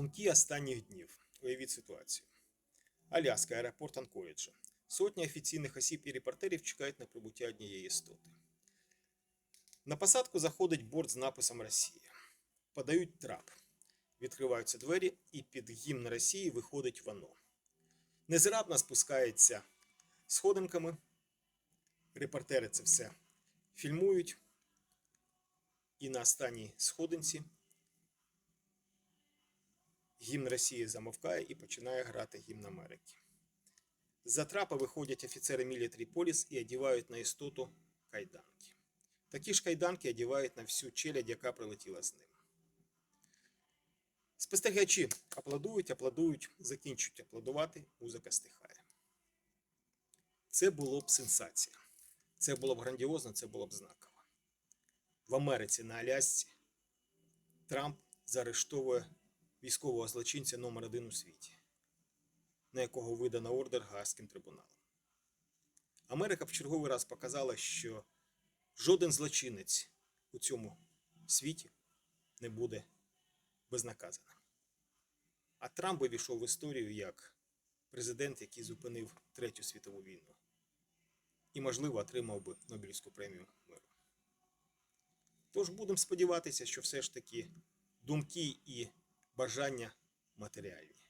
Думки останніх днів. Уявіть ситуацію. Аляска, аеропорт Анкориджа. Сотні офіційних осіб і репортерів чекають на прибуття однієї істоти. На посадку заходить борт з написом Росія. Подають трап. Відкриваються двері, і під гімн Росії виходить воно. Незграбно спускається сходинками. Репортери це все фільмують. І на останній сходинці гімн Росії замовкає і починає грати гімн Америки. З-за трапа виходять офіцери Military Police і одягають на істоту кайданки. Такі ж кайданки одягають на всю челядь, яка прилетіла з ним. Спостерігачі аплодують, аплодують, закінчують аплодувати, музика стихає. Це було б сенсація. Це було б грандіозно, це було б знаково. В Америці на Алясці Трамп заарештовує військового злочинця номер один у світі, на якого видано ордер Гаагським трибуналом. Америка в черговий раз показала, що жоден злочинець у цьому світі не буде безнаказаним. А Трамп увійшов в історію як президент, який зупинив Третю світову війну. І, можливо, отримав би Нобелівську премію миру. Тож будемо сподіватися, що все ж таки думки і бажання матеріальні.